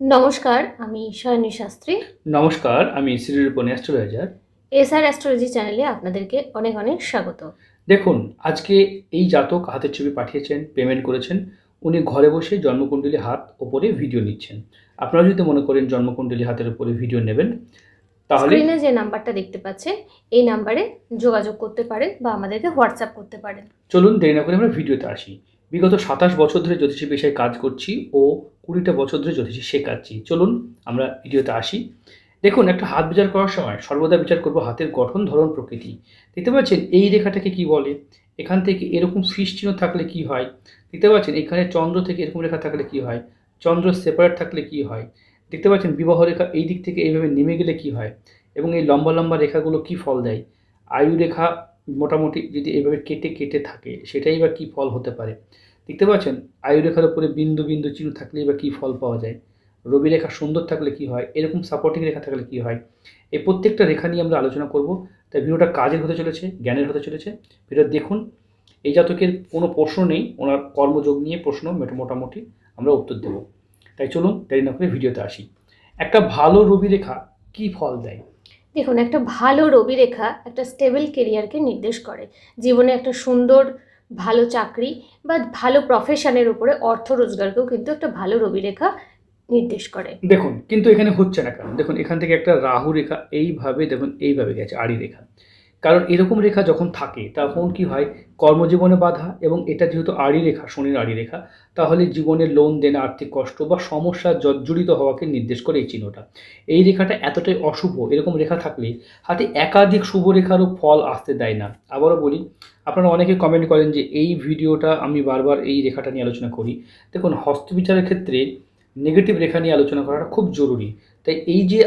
নমস্কার আমি শয়নী শাস্ত্রী। নমস্কার আমি শ্রীরূপন অ্যাস্ট্রোলজার এসআর অ্যাস্ট্রোলজি চ্যানেলে আপনাদেরকে অনেক অনেক স্বাগত। দেখুন আজকে এই জাতক হাতের ছবি পাঠিয়েছেন পেমেন্ট করেছেন। উনি ঘরে বসে জন্মকুণ্ডলী হাত ওপরে ভিডিও নিচ্ছেন। আপনারা যদি মনে করেন জন্মকুণ্ডলী হাতের উপরে ভিডিও নেবেন তাহলে স্ক্রিনে যে নাম্বারটা দেখতে পাচ্ছেন এই নাম্বারে যোগাযোগ করতে পারেন বা আমাদেরকে হোয়াটসঅ্যাপ করতে পারেন। চলুন দেরি না করে আমরা ভিডিওতে আসি। বিগত সাতাশ বছর ধরে জ্যোতিষী পেশায় কাজ করছি ও কুড়িটা বছর ধরে জ্যোতিষী শেখাচ্ছি। চলুন আমরা ভিডিওতে আসি। দেখুন, একটা হাত বিচার করার সময় সর্বদা বিচার করব হাতের গঠন, ধরন, প্রকৃতি। দেখতে পাচ্ছেন, এই রেখাটাকে কি বলে? এখান থেকে এরকম চিহ্ন থাকলে কি হয়? দেখতে পাচ্ছেন, এখানে চন্দ্র থেকে এরকম রেখা থাকলে কি হয়? চন্দ্র সেপারেট থাকলে কি হয়? দেখতে পাচ্ছেন, বিবাহ রেখা এই দিক থেকে এইভাবে নেমে গেলে কি হয়? এবং এই লম্বা লম্বা রেখাগুলো কি ফল দেয়? আয়ু রেখা মোটামুটি যদি এভাবে কেটে কেটে থাকে, সেটাই বা কী ফল হতে পারে? দেখতে পাচ্ছেন, আয়ুরেখার উপরে বিন্দু বিন্দু চিহ্ন থাকলেই বা কী ফল পাওয়া যায়? রবি রেখা সুন্দর থাকলে কি হয়? এরকম সাপোর্টিং রেখা থাকলে কি হয়? এই প্রত্যেকটা রেখা নিয়ে আমরা আলোচনা করব। তাই ভিডিওটা কাজের হতে চলেছে, জ্ঞানের হতে চলেছে। ভিডিও দেখুন। এই জাতকের কোনো প্রশ্ন নেই, ওনার কর্মযোগ নিয়ে প্রশ্ন মেটো- মোটামুটি আমরা উত্তর দেব। তাই চলুন দেরি না করে ভিডিওতে আসি। একটা ভালো রবি রেখা কী ফল দেয়? দেখুন, একটা ভালো রবি রেখা একটা স্টেবল কেরিয়ারকে নির্দেশ করে। জীবনে একটা সুন্দর, ভালো চাকরি বা ভালো প্রফেশনের উপরে অর্থ রোজগারকেও কিন্তু একটা ভালো রবি রেখা নির্দেশ করে। দেখুন, কিন্তু এখানে হচ্ছে না কারণ দেখুন, এখান থেকে একটা রাহু রেখা এইভাবে, দেখুন, এইভাবে গেছে, আড়ি রেখা। কারণ এরকম রেখা যখন থাকে, তখন কি হয়? কর্মজীবনে বাধা এবং এটা যেহেতু আড়ি রেখা, শনির আড়ি রেখা, তাহলে জীবনের লোন দেন, আর্থিক কষ্ট বা সমস্যা জর্জরিত হওয়াকে নির্দেশ করে এই চিহ্নটা। এই রেখাটা এতটাই অশুভ, এরকম রেখা থাকলে হাতে একাধিক শুভ রেখারও ফল আসতে দেয় না। আবারও বলি, আপনারা অনেকে কমেন্ট করেন যে, এই ভিডিওটা আমি বারবার এই রেখাটা নিয়ে আলোচনা করি। দেখুন, হস্তবিচারের ক্ষেত্রে নেগেটিভ রেখা নিয়ে আলোচনা করাটা খুব জরুরি। তাই এই যে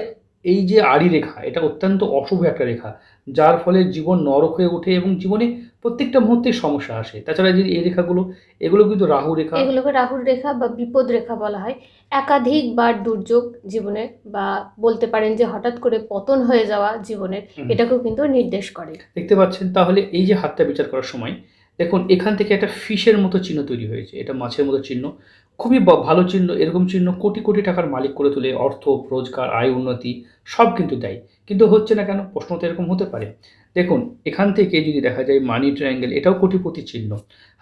এই যে আড়ি রেখা, এটা অত্যন্ত অশুভ একটা রেখা। যার ফলে জীবন নরক হয়ে ওঠে এবং জীবনে প্রত্যেকটা মুহূর্তে সমস্যা আসে। তাছাড়া যে এই রেখাগুলো এগুলো কিন্তু রাহু রেখা। এগুলোকে রাহুর রেখা বা বিপদ রেখা বলা হয়। একাধিক একাধিকবার দুর্যোগ জীবনে বা বলতে পারেন যে হঠাৎ করে পতন হয়ে যাওয়া জীবনের এটাকেও কিন্তু নির্দেশ করে। দেখতে পাচ্ছেন তাহলে এই যে হাতটা বিচার করার সময় দেখুন এখান থেকে একটা ফিশের মতো চিহ্ন তৈরি হয়েছে। এটা মাছের মতো চিহ্ন। খুবই ভালো চিহ্ন, এরকম চিহ্ন কোটি কোটি টাকার মালিক করে তোলে, অর্থ, রোজগার, আয়, উন্নতি, সব কিন্তু দেয়। কিন্তু হচ্ছে না কেন? প্রশ্ন তো এরকম হতে পারে। দেখুন, এখান থেকে যদি দেখা যায় মানি ট্রায়াঙ্গেল এটাও কোটিপতি চিহ্ন।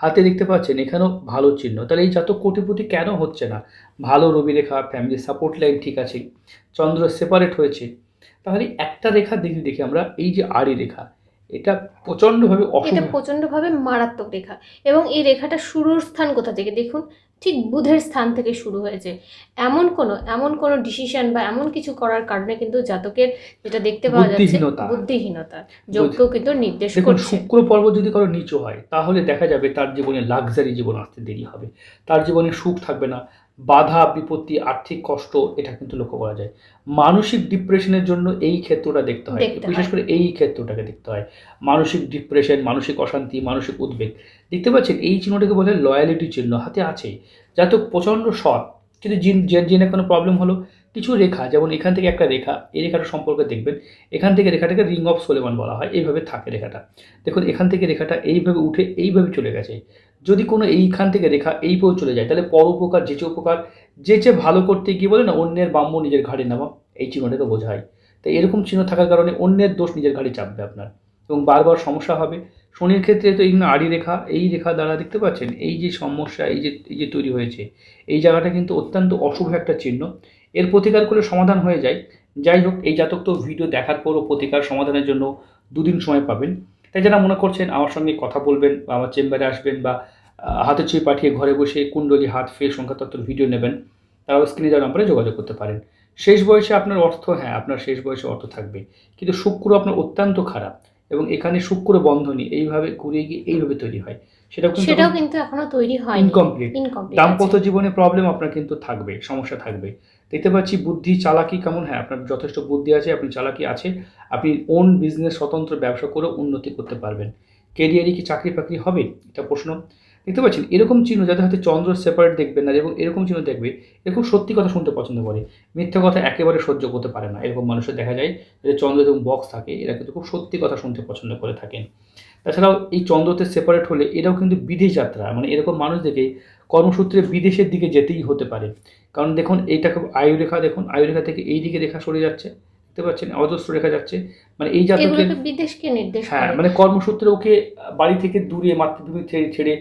হাতে দেখতে পাচ্ছেন, এখানেও ভালো চিহ্ন। তাহলে এই জাতক কোটিপতি কেন হচ্ছে না? ভালো রবি রেখা ফ্যামিলি সাপোর্ট লাইন ঠিক আছে, চন্দ্র সেপারেট হয়েছে। তাহলে একটা রেখা দেখি দেখি আমরা, এই যে আড়ি রেখা এটা প্রচণ্ডভাবে এটা প্রচণ্ডভাবে মারাত্মক রেখা। এবং এই রেখাটা শুরুর স্থান কোথা থেকে? দেখুন ঠিক বুধের স্থান থেকে শুরু হয়েছে। এমন কোনো এমন কোনো ডিসিশন বা এমন কিছু করার কারণে কিন্তু জাতকের যেটা দেখতে পাওয়া যাচ্ছে বুদ্ধিহীনতা। যোগকেও কিন্তু নির্দেশ করছে। শুক্র পর্ব যদি কারও নিচু হয় তাহলে দেখা যাবে তার জীবনে লাক্সারি জীবন আসতে দেরি হবে। তার জীবনে সুখ থাকবে না। বাধা বিপত্তি আর্থিক কষ্ট এটা কিন্তু লক্ষ্য করা যায়। মানসিক ডিপ্রেশনের জন্য এই ক্ষেত্রটা দেখতে হয়। বিশেষ করে এই ক্ষেত্রটাকে দেখতে হয়। মানসিক ডিপ্রেশন মানসিক অশান্তি মানসিক উদ্বেগ। দেখতে পাচ্ছেন এই চিহ্নটাকে বলে লয়ালিটি চিহ্ন হাতে আছে। যাতে প্রচণ্ড সৎ। কিন্তু জিন- জেনে কোনো প্রবলেম হলো কিছু রেখা যেমন এখান থেকে একটা রেখা এই রেখাটা সম্পর্কে দেখবেন এখান থেকে রেখাটাকে রিং অফ সোলেমান বলা হয়। এইভাবে থাকে রেখাটা। দেখুন এখান থেকে রেখাটা এইভাবে উঠে এইভাবে চলে গেছে। যদি কোনো এইখান থেকে রেখা এই পর্যন্ত চলে যায়, তাহলে পর উপকার, যেচে উপকার, যেচে ভালো করতে গিয়ে বলে না, অন্যের বাম্য নিজের ঘাড়ে নামা এই চিহ্নটাকে বোঝায় তাই এরকম চিহ্ন থাকার কারণে অন্যের দোষ নিজের ঘাড়ে চাপবে আপনার। এবং বারবার সমস্যা হবে। শনির ক্ষেত্রে তো এই আড়ি রেখা, এই রেখা দ্বারা দেখতে পাচ্ছেন, এই যে সমস্যা, এই যে এই যে তৈরি হয়েছে, এই জায়গাটা কিন্তু অত্যন্ত অশুভ একটা চিহ্ন। এর প্রতিকার করলে সমাধান হয়ে যায়। যাই হোক, এই জাতক তো ভিডিও দেখার পরও প্রতিকার সমাধানের জন্য দুদিন সময় পাবেন। তাই যারা মনে করছেন আমার সঙ্গে কথা বলবেন বা আমার চেম্বারে আসবেন বা হাতে ছুঁয়ে পাঠিয়ে ঘরে বসে কুণ্ডলী হাত ফের সংখ্যাতত্ত্বর ভিডিও নেবেন তারাও স্ক্রিনে দেওয়া নাম্বারে যোগাযোগ করতে পারেন। শেষ বয়সে আপনার অর্থ হ্যাঁ আপনার শেষ বয়সে অর্থ থাকবে। কিন্তু শুক্র আপনার অত্যন্ত খারাপ এবং এখানে শুক্র বন্ধনী এইভাবে ঘুরে গিয়ে এইভাবে তৈরি হয়। সেটাও কিন্তু সেটাও কিন্তু এখনও তৈরি ইনকমপ্লিট ইনকমপ্লিট দাম্পত্য জীবনে প্রবলেম আপনার কিন্তু থাকবে সমস্যা থাকবে। দেখতে পাচ্ছি বুদ্ধি, চালাকি কেমন? হ্যাঁ আপনার যথেষ্ট বুদ্ধি আছে, আপনি চালাকি আছে। আপনি ওন বিজনেস স্বতন্ত্র ব্যবসা করে উন্নতি করতে পারবেন। কেরিয়ারে কি চাকরি ফাকরি হবে? এটা প্রশ্ন। দেখতে পাচ্ছেন, এরকম চিহ্ন যাদের হাতে চন্দ্র সেপারেট দেখবেন না, এবং এরকম চিহ্ন দেখবে, এরকম সত্যি কথা শুনতে পছন্দ করে। মিথ্যা কথা একেবারে সহ্য করতে পারে না। এরকম মানুষের দেখা যায় যে চন্দ্র এবং বক্স থাকে, এরা কিন্তু খুব সত্যি কথা শুনতে পছন্দ করে থাকেন। তাছাড়াও এই চন্দ্রতে সেপারেট হলে এরাও কিন্তু বিদেশ যাত্রা মানে এরকম মানুষ দেখে কর্মসূত্রে বিদেশের দিকে যেতেই হতে পারে। কারণ দেখুন এইটা খুব আয়ুরেখা দেখুন আয়ুরেখা থেকে এই দিকে রেখা সরে যাচ্ছে দেখতে পাচ্ছেন অজস্র রেখা যাচ্ছে। মানে এই এগুলোকে বিদেশকে নির্দেশ হ্যাঁ মানে কর্মসূত্রে ওকে বাড়ি থেকে দূরে মাতৃভূমি ছেড়ে ছেড়ে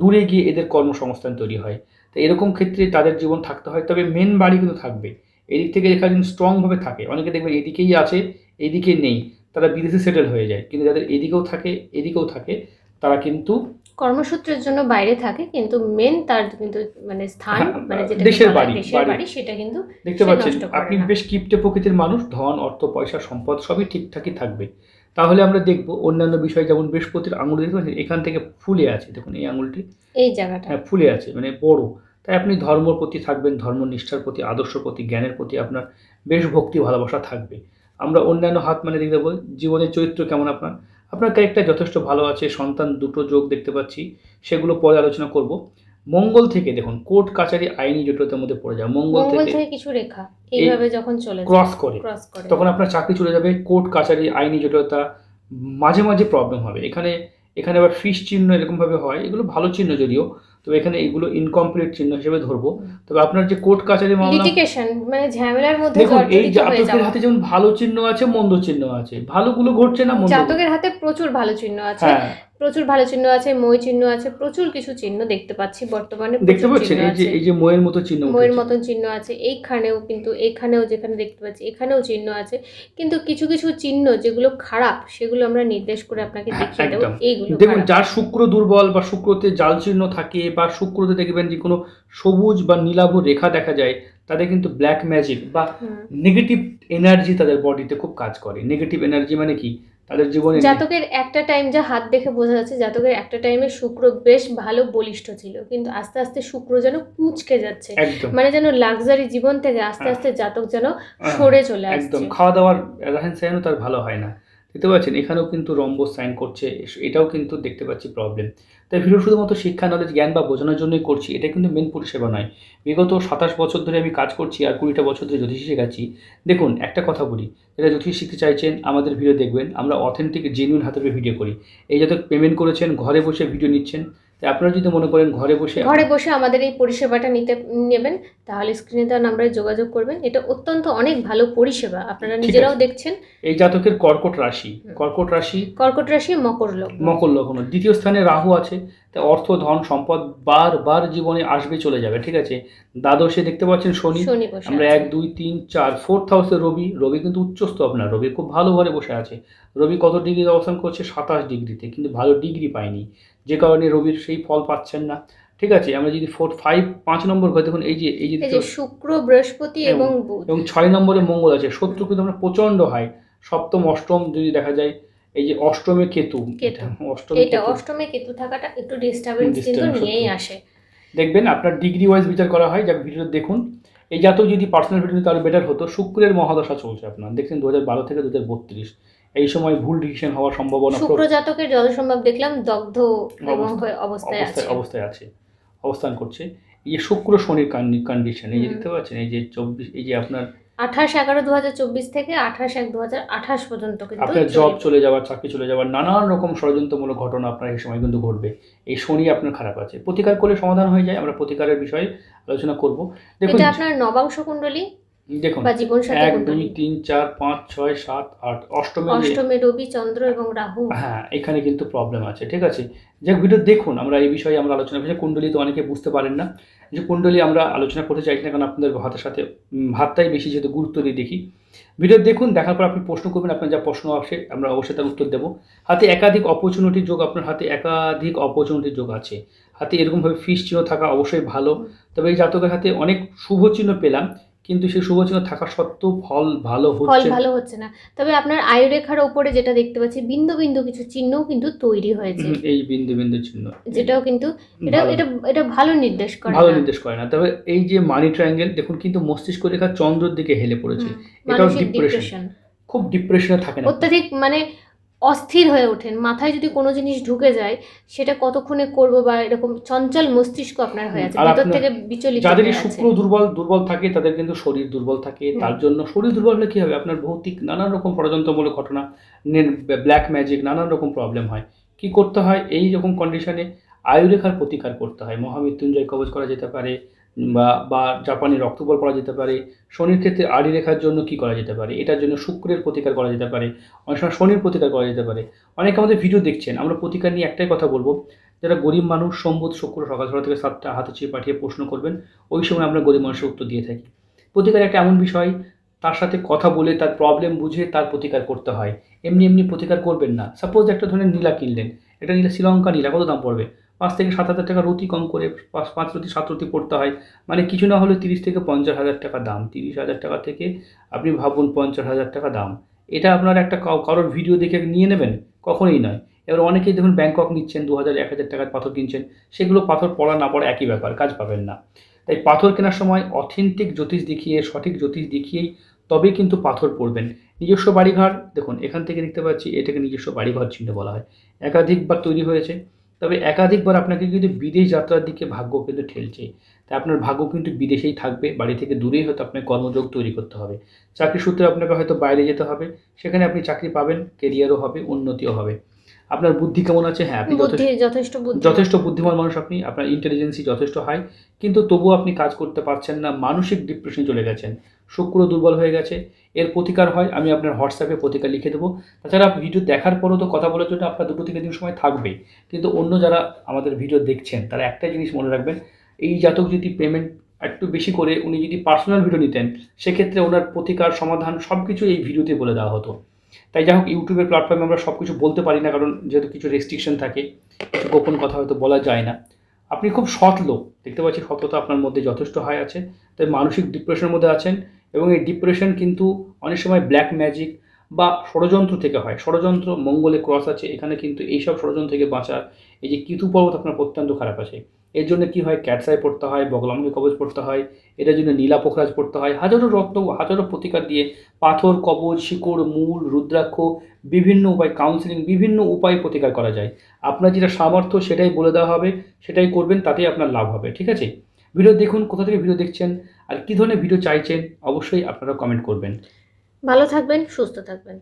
দূরে গিয়ে এদের কর্মসংস্থান তৈরি হয়। তো এরকম ক্ষেত্রে তাদের জীবন থাকতে হয় তবে মেন বাড়ি কিন্তু থাকবে। এদিক থেকে রেখা যদি স্ট্রংভাবে থাকে অনেকে দেখবেন এদিকেই আছে এদিকে নেই তারা বিদেশে সেটেল হয়ে যায়। কিন্তু যাদের এদিকেও থাকে এদিকেও থাকে তারা কিন্তু কর্মসূত্রের জন্য বাইরে থাকে কিন্তু মেন তার কিন্তু মানে স্থান হ্যাঁ, মানে যেটা দেশের বলা বাড়ি, দেশের বাড়ি। সেটা কিন্তু দেখতে পাচ্ছেন আপনি বেশ কিপ্টে প্রকৃতির মানুষ ধন অর্থ পয়সা সম্পদ সবই ঠিকঠাকই থাকবে। তাহলে আমরা দেখব অন্যান্য বিষয় যেমন বৃহস্পতির আঙুল দেখতে পাচ্ছেন এখান থেকে ফুলে আছে দেখুন এই আঙুলটি। এই জায়গাটা। হ্যাঁ ফুলে আছে মানে বড়। তাই আপনি ধর্মর প্রতি থাকবেন ধর্মনিষ্ঠার প্রতি আদর্শ প্রতি জ্ঞানের প্রতি আপনার বেশ ভক্তি ভালোবাসা থাকবে। আমরা অন্যান্য হাত মানে দেখতে পাবো জীবনের চরিত্র কেমন আপনার? আপনার ক্যারেক্টার যথেষ্ট ভালো আছে সন্তান দুটো যোগ দেখতে পাচ্ছি সেগুলো পরে আলোচনা করব। মঙ্গল থেকে দেখুন কোর্ট কাছারি আইনি জটিলতার মধ্যে পড়ে যায়। মঙ্গল থেকে কিছু রেখা এইভাবে যখন চলে ক্রস করে। ক্রস করে। তখন আপনার চাকরি চলে যাবে কোর্ট কাছারি আইনি জটিলতা মাঝে মাঝে প্রবলেম হবে। এখানে এখানে আবার ফিস চিহ্ন এরকমভাবে হয় এগুলো ভালো চিহ্ন যদিও তবে এখানে এগুলো ইনকমপ্লিট চিহ্ন হিসেবে ধরবো। তবে আপনার যে কোর্ট কাছারি মামলা লিটিগেশন মানে ঝামেলার মধ্যে দেখুন এই জাতকের হাতে যেমন ভালো চিহ্ন আছে মন্দ চিহ্ন আছে। ভালোগুলো ঘটছে না মন্দ জাতকের হাতে প্রচুর ভালো চিহ্ন আছে। হ্যাঁ। প্রচুর ভালো চিহ্ন আছে মই চিহ্ন আছে প্রচুর কিছু চিহ্ন দেখতে পাচ্ছি বর্তমানে দেখতে পাচ্ছেন? এই যে এই যে ময়ের মতো চিহ্ন ময়ের। মতন চিহ্ন আছে এইখানেও কিন্তু এখানেও যেখানে দেখতে পাচ্ছি এখানেও চিহ্ন আছে। কিন্তু কিছু কিছু চিহ্ন যেগুলো খারাপ সেগুলো আমরা নির্দেশ করে আপনাকে দেখিয়ে দেবো এইগুলো দেখুন যার শুক্র দুর্বল বা শুক্রতে জাল চিহ্ন থাকে বা শুক্রতে দেখবেন যে কোনো সবুজ বা নীলাভ রেখা দেখা যায় তাদের কিন্তু ব্ল্যাক ম্যাজিক বা নেগেটিভ এনার্জি তাদের বডিতে খুব কাজ করে। নেগেটিভ এনার্জি মানে কি? তাদের জীবনে জাতকের একটা টাইম যা হাত দেখে বোঝা যাচ্ছে জাতকের একটা টাইমে শুক্র বেশ ভালো বলিষ্ঠ ছিল কিন্তু আস্তে আস্তে শুক্র যেন কুচকে যাচ্ছে। মানে যেন লাক্সারি জীবন থেকে আস্তে হ্যাঁ। আস্তে জাতক যেন হ্যাঁ, সরে চলে আসছে। একদম খাওয়া দাওয়ার রাহেন সাইনও তার ভালো হয় না। দেখতে পাচ্ছেন, এখানেও কিন্তু রম্বস সাইন করছে এটাও কিন্তু দেখতে পাচ্ছি প্রবলেম তাই ভিডিও শুধুমাত্র শিক্ষা নলেজ জ্ঞান বা বোঝানোর জন্যই করছি, এটা কিন্তু মেন পরিষেবা নয়। বিগত সাতাশ বছর ধরে আমি কাজ করছি আর কুড়িটা বছর ধরে জ্যোতিষী শেখাচ্ছি। দেখুন, একটা কথা বলি, যারা জ্যোতিষ শিখতে চাইছেন, আমাদের ভিডিও দেখবেন, আমরা অথেন্টিক জেনুইন হাতে ভিডিও করি। এই যাতে পেমেন্ট করেছেন, ঘরে বসে ভিডিও নিচ্ছেন আপনারা যদি মনে করেন ঘরে বসে ঘরে বসে আমাদের এই পরিষেবাটা নিতে নেবেন তাহলে স্ক্রিনে দেওয়া নাম্বারে যোগাযোগ করবেন। এটা অত্যন্ত অনেক ভালো পরিষেবা আপনারা নিজেরাও দেখছেন। এই জাতকের কর্কট রাশি কর্কট রাশি কর্কট রাশি মকর লগ্ন। মকর লগ্ন। দ্বিতীয় স্থানে রাহু আছে তাই অর্থ ধন সম্পদ বারবার জীবনে আসবে চলে যাবে ঠিক আছে? দ্বাদশে দেখতে পাচ্ছেন শনি। শনি আমরা এক দুই তিন চার ফোর্থ হাউসে রবি। রবি কিন্তু উচ্চস্থ আপনার রবি খুব ভালো ঘরে বসে আছে। রবি কত ডিগ্রি অবস্থান করছে? সাতাশ ডিগ্রিতে কিন্তু ভালো ডিগ্রি পায়নি। যে কারণে রবির সেই ফল পাচ্ছেন না ঠিক আছে? আমরা যদি ফোর ফাইভ পাঁচ নম্বর ঘরে দেখুন এই যে এই যে শুক্র বৃহস্পতি এবং এবং ছয় নম্বরে মঙ্গল আছে। শত্রু কিন্তু আমরা প্রচণ্ড হয় সপ্তম অষ্টম যদি দেখা যায় এই যে অষ্টমে কেতু এটা অষ্টমে কেতু। থাকাটা একটু ডিস্টারবেন্স কিন্তু নিয়েই আসে। দেখবেন আপনার ডিগ্রি ওয়াইজ বিচার করা হয় যাক ভিডিও দেখুন। এই জাতক যদি পার্সোনাল ভিডিও আরও বেটার হতো শুক্রের মহাদশা চলছে আপনার। দেখছেন দু হাজার বারো থেকে দু হাজার বত্রিশ। এই সময় ভুল ডিসিশন হওয়ার সম্ভাবনা শুক্র জাতকের যত সম্ভব দেখলাম দগ্ধ এবং অবস্থায় আছে। অবস্থায় অবস্থায় আছে। অবস্থান করছে। এই যে শুক্র শনির কন্ডিশন এই যে দেখতে পাচ্ছেন এই যে চব্বিশ এই যে আপনার আঠাশ এগারো দু হাজার চব্বিশ থেকে আঠাশ এক দু হাজার আঠাশ পর্যন্ত কিন্তু আপনার জব চলে যাওয়ার চাকরি চলে যাওয়ার নানান রকম ষড়যন্ত্রমূলক ঘটনা আপনার এই সময় কিন্তু ঘটবে। এই শনি আপনার খারাপ আছে। প্রতিকার করলে সমাধান হয়ে যায় আমরা প্রতিকারের বিষয়ে আলোচনা করব। দেখুন আপনার নবাংশ কুণ্ডলী দেখুন বা জীবন সাথী এক দুই তিন চার পাঁচ ছয় সাত আট অষ্টমে অষ্টমে রবি চন্দ্র এবং রাহু। হ্যাঁ এখানে কিন্তু প্রবলেম আছে ঠিক আছে? যাক ভিডিও দেখুন আমরা এই বিষয়ে আমরা আলোচনা করছি। কুণ্ডলী তো অনেকে বুঝতে পারেন না। যে কুণ্ডলী আমরা আলোচনা করতে চাইছি না কারণ আপনাদের হাতের সাথে উম, হাতটাই বেশি যেহেতু গুরুত্ব দিয়ে দেখি। ভিডিও দেখুন দেখার পর আপনি প্রশ্ন করবেন আপনার যা প্রশ্ন আসে আমরা অবশ্যই তার উত্তর দেবো। হাতে একাধিক অপরচুনিটির যোগ আপনার হাতে একাধিক অপরচুনিটির যোগ আছে। হাতে এরকমভাবে ফিস চিহ্ন থাকা অবশ্যই ভালো। তবে এই জাতকের হাতে অনেক শুভ চিহ্ন পেলাম। কিন্তু সেই শুভ চিহ্ন থাকা সত্ত্বেও ফল ভালো ফল হচ্ছে। ভালো হচ্ছে না। তবে আপনার আয়ুরেখার ওপরে যেটা দেখতে পাচ্ছি বিন্দু বিন্দু কিছু চিহ্নও কিন্তু তৈরি হয়েছে। হুম, এই বিন্দু বিন্দু চিহ্ন। যেটাও কিন্তু এটা ভালো। এটা এটা ভালো নির্দেশ করে ভালো না। নির্দেশ করে না। তবে এই যে মানি ট্রায়াঙ্গেল দেখুন কিন্তু মস্তিষ্ক রেখা চন্দ্রের দিকে হেলে পড়েছে। হুম, এটাও মানসিক ডিপ্রেশন ডিপ্রেশন খুব ডিপ্রেশনে থাকে না। অত্যাধিক মানে অস্থির হয়ে ওঠেন। মাথায় যদি কোনো জিনিস ঢুকে যায় সেটা কতক্ষণে করব বা এরকম চঞ্চল মস্তিষ্ক আপনার হয়ে আছে ভিতর থেকে বিচলিত আছে। শুক্র দুর্বল দুর্বল থাকে তাদের কিন্তু শরীর দুর্বল থাকে তার জন্য শরীর দুর্বল হলে কি হবে? আপনার ভৌতিক নানান রকম ষড়যন্ত্রমূলক ঘটনা ব্ল্যাক ম্যাজিক নানান রকম প্রবলেম হয়। কি করতে হয়? এই রকম কন্ডিশনে আয়ুরেখার প্রতিকার করতে হয়। মহামৃত্যুঞ্জয় কবচ করা যেতে পারে বা বা জাপানি রক্তবল করা যেতে পারে। শনির ক্ষেত্রে আড়ি রেখার জন্য কি করা যেতে পারে? এটার জন্য শুক্রের প্রতিকার করা যেতে পারে। অনেক সময় শনির প্রতিকার করা যেতে পারে। অনেকে আমাদের ভিডিও দেখছেন, আমরা প্রতিকার নিয়ে একটাই কথা বলব। যারা গরিব মানুষ, সোমবুধ শুক্র সকাল ছটা থেকে সাতটা হাতে চেয়ে পাঠিয়ে প্রশ্ন করবেন, ওই সময় আমরা গরিব মানুষের উত্তর দিয়ে থাকি। প্রতিকার একটা এমন বিষয়, তার সাথে কথা বলে, তার প্রবলেম বুঝে, তার প্রতিকার করতে হয়। এমনি এমনি প্রতিকার করবেন না। সাপোজ একটা ধরনের নীলা কিনলেন এটা নীলা শ্রীলঙ্কা নীলা, কত দাম পড়বে? পাঁচ থেকে সাত হাজার টাকা রুটি কম করে পাঁচ পাঁচ রুটি, সাত রুটি পড়তে হয়। মানে কিছু না হলে তিরিশ থেকে পঞ্চাশ হাজার টাকা দাম, তিরিশ হাজার টাকা থেকে আপনি ভাবুন পঞ্চাশ হাজার টাকা দাম। এটা আপনার একটা কারোর ভিডিও দেখে নিয়ে নেবেন, কখনোই নয়। এবার অনেকেই দেখুন ব্যাংকক নিচ্ছেন, দু হাজার, এক হাজার টাকার পাথর কিনছেন, সেগুলো পাথর পড়া না পড়া একই ব্যাপার, কাজ পাবেন না। তাই পাথর কেনার সময় অথেন্টিক জ্যোতিষ দেখিয়ে, সঠিক জ্যোতিষ দেখিয়েই তবে কিন্তু পাথর পড়বেন। নিজস্ব বাড়িঘর, দেখুন, এখান থেকে দেখতে পাচ্ছি, এটাকে নিজস্ব বাড়িঘর চিহ্ন বলা হয়। একাধিকবার তৈরি হয়েছে। তবে একাধিকবার আপনাকে কিন্তু বিদেশ যাত্রার দিকে ভাগ্য কিন্তু ঠেলছে। তাই আপনার ভাগ্য কিন্তু বিদেশেই থাকবে বাড়ি থেকে দূরেই হয়তো আপনার কর্মযোগ তৈরি করতে হবে। চাকরি সূত্রে আপনাকে হয়তো বাইরে যেতে হবে সেখানে আপনি চাকরি পাবেন কেরিয়ারও হবে উন্নতিও হবে। আপনার বুদ্ধি কেমন আছে? হ্যাঁ আপনি যথেষ্ট যথেষ্ট যথেষ্ট বুদ্ধিমান মানুষ আপনি আপনার ইন্টেলিজেন্সি যথেষ্ট হাই কিন্তু তবুও আপনি কাজ করতে পারছেন না মানসিক ডিপ্রেশনে চলে গেছেন। শুক্র দুর্বল হয়ে গেছে। এর প্রতিকার হয়, আমি আপনার হোয়াটসঅ্যাপে প্রতিকার লিখে দেবো। তাছাড়া ভিডিও দেখার পরও তো কথা বলার জন্য আপনার দুটো থেকে তিন সময় থাকবে কিন্তু অন্য যারা আমাদের ভিডিও দেখছেন, তারা একটা জিনিস মনে রাখবেন, এই জাতক যদি পেমেন্ট একটু বেশি করে উনি যদি পার্সোনাল ভিডিও নিতেন, সেক্ষেত্রে ওনার প্রতিকার, সমাধান সব কিছু এই ভিডিওতে বলে দেওয়া হতো। তাই যাই হোক ইউটিউবের প্ল্যাটফর্মে আমরা সব কিছু বলতে পারি না, কারণ যেহেতু কিছু রেস্ট্রিকশন থাকে, কিছু গোপন কথা হয়তো বলা যায় না। আপনি খুব সৎ লোক। দেখতে পাচ্ছি সততা আপনার মধ্যে যথেষ্ট হাই আছে। তাই মানসিক ডিপ্রেশনের মধ্যে আছেন এবং এই ডিপ্রেশন কিন্তু অনেক সময় ব্ল্যাক ম্যাজিক বা ষড়যন্ত্র থেকে হয়। ষড়যন্ত্র, মঙ্গলে ক্রস আছে। এখানে কিন্তু এইসব ষড়যন্ত্র থেকে বাঁচার এই যে কিতু পর্বত আপনার অত্যন্ত খারাপ আছে। এর জন্য কি হয়? ক্যাটসাই পড়তে হয় বগলামুখী কবচ পড়তে হয়, এটার জন্য নীলা পোখরাজ পড়তে হয়, হাজারো রত্ন, হাজারো প্রতিকার দিয়ে পাথর কবচ শিকড়, মূল, রুদ্রাক্ষ, বিভিন্ন উপায় কাউন্সিলিং বিভিন্ন উপায় প্রতিকার করা যায়। আপনার যেটা সামর্থ্য সেটাই বলে দেওয়া হবে, সেটাই করবেন, তাতেই আপনার লাভ হবে, ঠিক আছে? ভিডিও দেখুন, কোথা থেকে ভিডিও দেখছেন, আর কী ধরনের ভিডিও চাইছেন, অবশ্যই আপনারা কমেন্ট করবেন। ভালো থাকবেন, সুস্থ থাকবেন।